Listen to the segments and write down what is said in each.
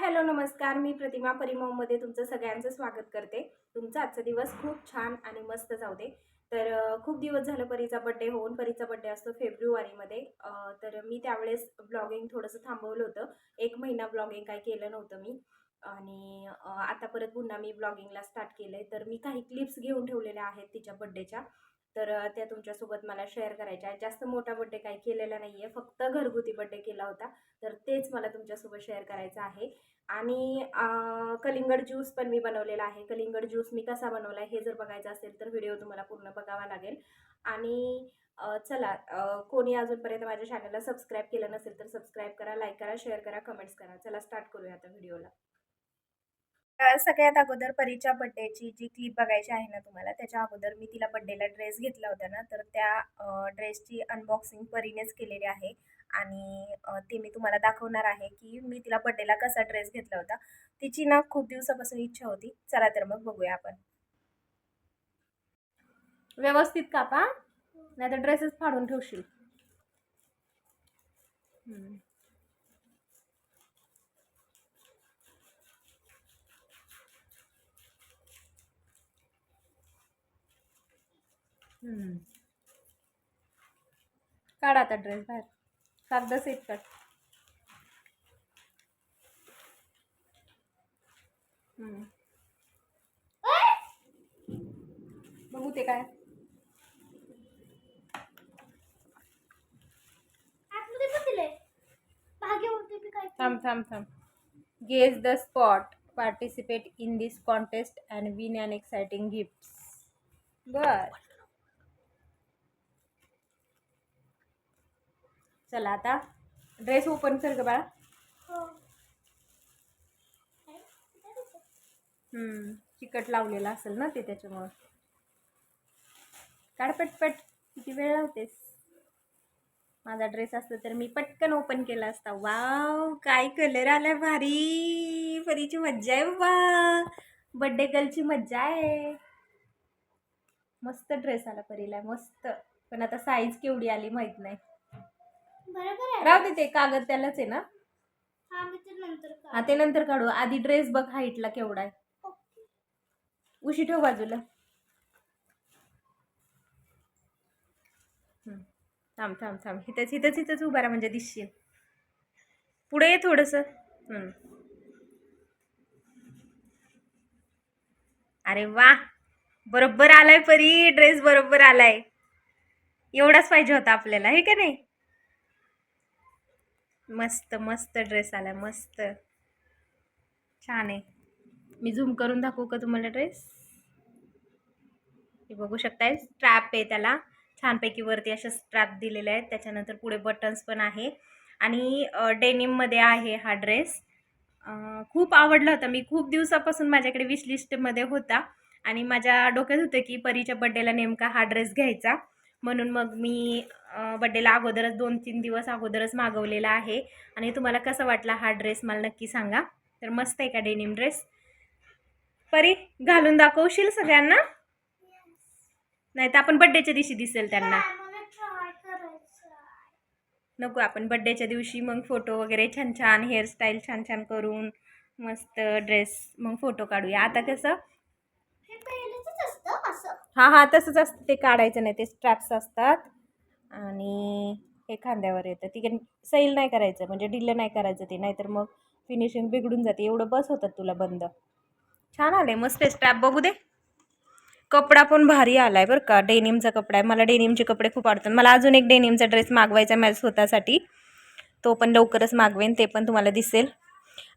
Hello नमस्कार. मी प्रतिमा परिमममध्ये तुमचं सगळ्यांचं स्वागत करते. तुमचा आजचा दिवस खूप छान आणि मस्त जाऊ दे. तर खूप दिवस झालं परीचा बड्डे होऊन परीचा बड्डे असतो फेब्रुवारीमध्ये. तर मी त्यावेळेस ब्लॉगिंग थोडंसं थांबवलं होतं. एक महिना ब्लॉगिंग काय केलं नव्हतं मी. आणि आता परत पुन्हा मी ब्लॉगिंगला स्टार्ट केलं आहे तर मी काही क्लिप्स घेऊन ठेवलेल्या आहेत तिच्या बड्डेच्या तर त्या तुमच्यासोबत मला शेअर करायच्या आहेत. जास्त मोठा बड्डे काही केलेला नाही आहे फक्त घरगुती बड्डे केला होता. तर तेच मला तुमच्यासोबत शेअर करायचं आहे. आणि कलिंगड ज्यूस पण मी बनवलेला आहे. कलिंगड ज्यूस मी कसा बनवला आहे हे जर बघायचं असेल तर व्हिडिओ तुम्हाला पूर्ण बघावा लागेल. आणि चला कोणी अजूनपर्यंत माझ्या चॅनलला सबस्क्राईब केलं नसेल तर सबस्क्राईब करा लाईक करा शेअर करा कमेंट्स करा. चला स्टार्ट करूया आता व्हिडिओला सगळ्यात अगोदर परीच्या बड्डेची जी क्लिप बघायची आहे ना तुम्हाला त्याच्या अगोदर मी तिला बड्डेला ड्रेस घेतला होता ना तर त्या ड्रेसची अनबॉक्सिंग परीनेच केलेली आहे. आणि ते मी तुम्हाला दाखवणार आहे की मी तिला बड्डेला कसा ड्रेस घेतला होता. तिची ना खूप दिवसापासून इच्छा होती. चला तर मग बघूया आपण. व्यवस्थित कापा. नाही तर ड्रेसेस फाडून ठेवशील. काढ आता ड्रेस बाहेर. कागद सेट काढ. हम्म. बघू ते काय. थांब थांब थांब. Guess the spot participate in this contest and win and exciting gifts बर. चला आता ड्रेस ओपन कर ग बाळा. हो. चिकट लावलेला असेल ना ते त्याच्यामुळं. काढ पटपट किती वेळ लावतेस? माझा ड्रेस असता तर मी पटकन ओपन केला असता. वाव काय कलर आलाय भारी. परीची मज्जा आहे बाबा. बड्डे गर्लची मज्जा आहे. मस्त ड्रेस आला परीला मस्त. पण आता साईज केवढी आली माहीत नाही. बरोबर आहे. राहू दे ते कागद त्यालाच आहे ना. हा मी ते नंतर काढ. हा ते नंतर काढू. आधी ड्रेस बघ हाईटला केवढा आहे. उशी ठेव बाजूला. हम्म. थांब थांब थांब. इथंच इथंच इथंच उभा राहा म्हणजे दिसशील. पुढे ये थोडंसं. हम्म. अरे वा! बरोबर आलाय परी. ड्रेस बरोबर आलाय. एवढाच पाहिजे होता आपल्याला हे का नाही? मस्त मस्त ड्रेस आला मस्त. छान आहे. मी झूम करून दाखवू का तुम्हाला ड्रेस हे बघू शकताय स्ट्रॅप आहे त्याला. छानपैकी वरती अशा स्ट्रॅप दिलेले आहेत. त्याच्यानंतर पुढे बटन्स पण आहे. आणि डेनिममध्ये आहे हा ड्रेस खूप आवडला होता. मी खूप दिवसापासून माझ्याकडे विश लिस्टमध्ये होता. आणि माझ्या डोक्यात होतं की परीच्या बड्डेला नेमका हा ड्रेस घ्यायचा. म्हणून मग मी बड्डेला अगोदरच दोन तीन दिवस अगोदरच मागवलेला आहे. आणि तुम्हाला कसा वाटला हा ड्रेस मला नक्की सांगा. तर मस्त आहे का डेनिम ड्रेस परी घालून दाखवशील सगळ्यांना? नाही तर आपण बड्डेच्या दिवशी दिसेल त्यांना. नको आपण बड्डेच्या दिवशी मग फोटो वगैरे छान छान हेअरस्टाईल छान छान करून मस्त ड्रेस मग फोटो काढूया. आता कसं? हे हां हां तसंच असतं. ते काढायचं नाही ते स्ट्रॅप्स असतात. आणि हे खांद्यावर येतं. ती सैल नाही करायचं म्हणजे ढिलं नाही करायचं ते नाहीतर मग फिनिशिंग बिघडून जाते. एवढं बस होतात तुला बंद. छान आलं आहे मस्त स्टॅप स्ट्रॅप बघू दे. कपडा पण भारी आला आहे बरं का. डेनिमचा कपडा आहे. मला डेनिमचे कपडे खूप आवडतात. मला अजून एक डेनिमचा ड्रेस मागवायचा आहे माझ्या स्वतःसाठी. तो पण लवकरच मागवेन ते पण तुम्हाला दिसेल.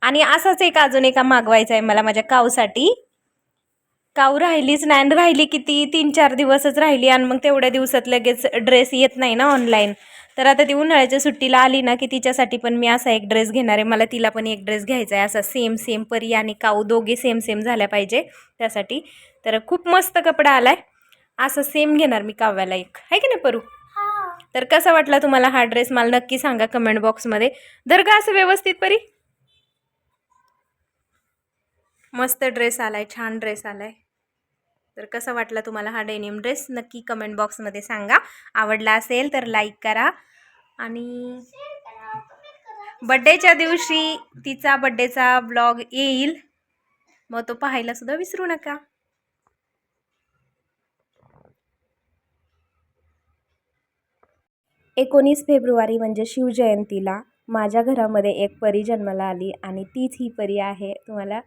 आणि असाच एक अजून एका मागवायचा आहे मला माझ्या कावसाठी. काऊ राहिलीच नाही आणि राहिली किती? तीन चार दिवसच राहिली आणि मग तेवढ्या दिवसात लगेच ड्रेस येत नाही ना ऑनलाईन तर आता ती उन्हाळ्याच्या सुट्टीला आली ना की तिच्यासाठी पण मी असा एक ड्रेस घेणार आहे. मला तिला पण एक ड्रेस घ्यायचा आहे. असा सेम सेम परी आणि काऊ दोघे सेम सेम झाल्या पाहिजे त्यासाठी. तर खूप मस्त कपडा आला आहे असं सेम घेणार मी काव्याला एक. आहे की नाही परू? तर कसा वाटला तुम्हाला हा ड्रेस मला नक्की सांगा कमेंट बॉक्समध्ये धर का असं व्यवस्थित परी? मस्त ड्रेस आलाय छान ड्रेस आलाय. तर कसा वाटला तुम्हाला हा डेनिम ड्रेस? नक्की कमेंट बॉक्समध्ये सांगा. आवडला असेल तर लाईक करा. आणि बड्डेच्या दिवशी तिचा बड्डेचा ब्लॉग येईल. मग तो पाहायला सुद्धा विसरू नका. एकोणीस फेब्रुवारी म्हणजे शिवजयंतीला माझ्या घरामध्ये एक परी जन्माला आली आणि तीच ही परी आहे. तुम्हाला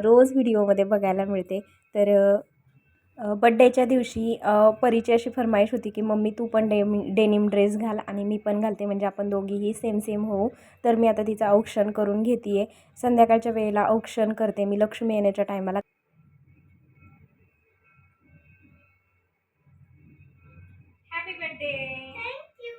रोज व्हिडिओमध्ये बघायला मिळते. तर बड्डेच्या दिवशी परीची अशी फरमाईश होती की मम्मी तू पण डेम डेनिम ड्रेस घाल आणि मी पण घालते म्हणजे आपण दोघीही सेम सेम होऊ. तर मी आता तिचं औक्षण करून घेते आहे संध्याकाळच्या वेळेला औक्षण करते मी लक्ष्मी येण्याच्या टायमाला हॅपी बर्थडे थँक्यू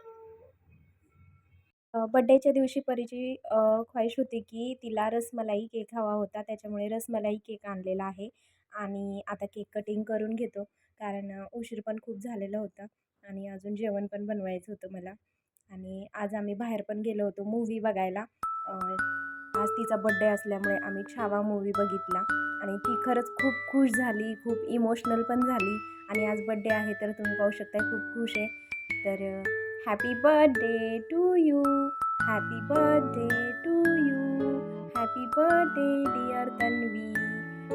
बड्डेच्या दिवशी परीची ख्वाहिश होती की तिला रसमलाई केक हवा होता. त्याच्यामुळे रसमलाई केक आणलेला आहे. आणि आता केक कटिंग करून घेतो. कारण उशीर पण खूप झालेला होता आणि अजून जेवण पण बनवायचं होतं मला. आणि आज आम्ही बाहेर पण गेलो होतो मूवी बघायला. आज तिचा बड्डे असल्यामुळे आम्ही छावा मूवी बघितला. आणि ती खरंच खूप खुश झाली खूप इमोशनल पण झाली. आणि आज बड्डे आहे तर तुम्ही पाहू शकता खूप खुश आहे. तर happy birthday to you happy birthday to you happy birthday dear Tanvi.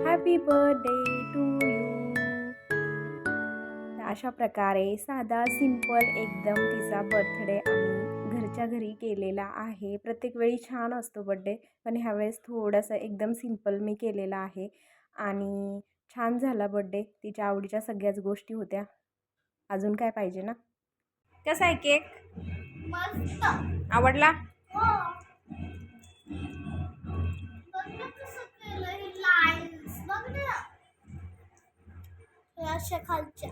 Happy birthday to you अशा प्रकारे साधा सिंपल एकदम तिचा बर्थडे आम्ही घरच्या घरी केलेला आहे. प्रत्येक वेळी छान असतो बड्डे पण ह्यावेळेस थोडंसं एकदम सिंपल मी केलेला आहे. आणि छान झाला बड्डे तिच्या आवडीच्या सगळ्याच गोष्टी होत्या. अजून काय पाहिजे ना? कसा आहे केक मस्त. आवडला? अशा खालच्या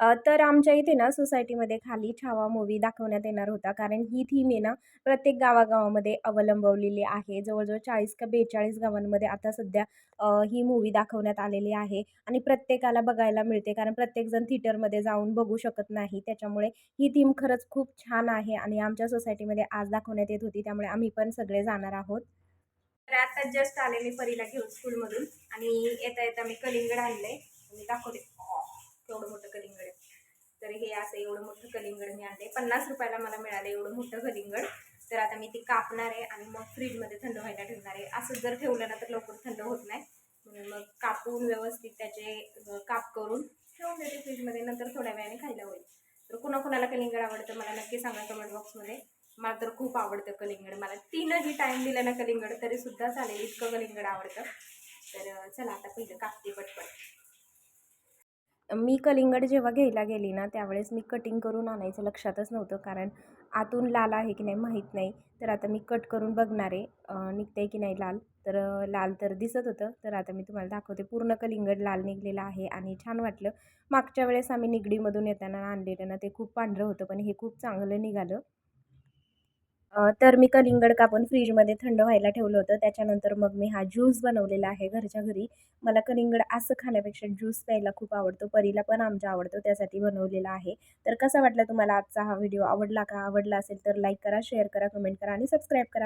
अ, तर आमच्या इथे ना सोसायटीमध्ये खाली छावा मूवी दाखवण्यात येणार होता. कारण ही थीम आहे ना प्रत्येक गावागावामध्ये अवलंबवलेली आहे. जवळजवळ चाळीस का बेचाळीस गावांमध्ये आता सध्या अ, ही मूवी दाखवण्यात आलेली आहे. आणि प्रत्येकाला बघायला मिळते. कारण प्रत्येकजण थिएटरमध्ये जाऊन बघू शकत नाही. त्याच्यामुळे ही थीम खरंच खूप छान आहे आणि आमच्या सोसायटीमध्ये आज दाखवण्यात येत होती. त्यामुळे आम्ही पण सगळे जाणार आहोत. तर आता जस्ट आले मी परीला घेऊन स्कूलमधून आणि येता येता मी कलिंगड आणलंय. मी दाखवते. Oh, एवढं मोठं कलिंगड आहे. तर हे असं एवढं मोठं कलिंगड मी आणलंय. पन्नास रुपयाला मला मिळालं एवढं मोठं कलिंगड. तर आता मी ते कापणार आहे आणि मग फ्रीजमध्ये थंड व्हायला ठेवणार आहे. असं जर ठेवलं ना तर लवकर थंड होत नाही. म्हणून मग कापून व्यवस्थित त्याचे काप करून ठेवून देते फ्रीजमध्ये नंतर थोड्या वेळाने खायला होईल. तर कुणाकुणाला कलिंगड आवडतं मला नक्की सांगा कमेंट बॉक्समध्ये मला तर खूप आवडतं कलिंगड. मला तीनही टाईम दिलं ना कलिंगड तरी सुद्धा चालेल इतकं कलिंगड आवडतं. तर चला आता पहिलं कापते पटपट. मी कलिंगड जेव्हा घ्यायला गेली ना त्यावेळेस मी कटिंग करून आणायचं लक्षातच नव्हतं कारण आतून लाल आहे की नाही माहीत नाही. तर आता मी कट करून बघणार आहे निघतं निघते की नाही लाल. तर लाल तर दिसत होतं तर आता मी तुम्हाला दाखवते. पूर्ण कलिंगड लाल निघलेलं आहे आणि छान वाटलं. मागच्या वेळेस आम्ही निगडीमधून येताना आणलेलं ना ते खूप पांढरं होतं पण हे खूप चांगलं निघालं. तर मी कलिंगड कापून फ्रीजमध्ये थंड व्हायला ठेवलं होतं. त्याच्यानंतर मग मी हा ज्यूस बनवलेला आहे घरच्या घरी. मला कलिंगड असं खाण्यापेक्षा ज्यूस प्यायला खूप आवडतो. परीला पण आमच्या आवडतो त्यासाठी बनवलेला आहे. तर कसा वाटला तुम्हाला आजचा हा व्हिडिओ आवडला का? आवडला असेल तर लाईक करा शेअर करा कमेंट करा आणि सबस्क्राईब करा.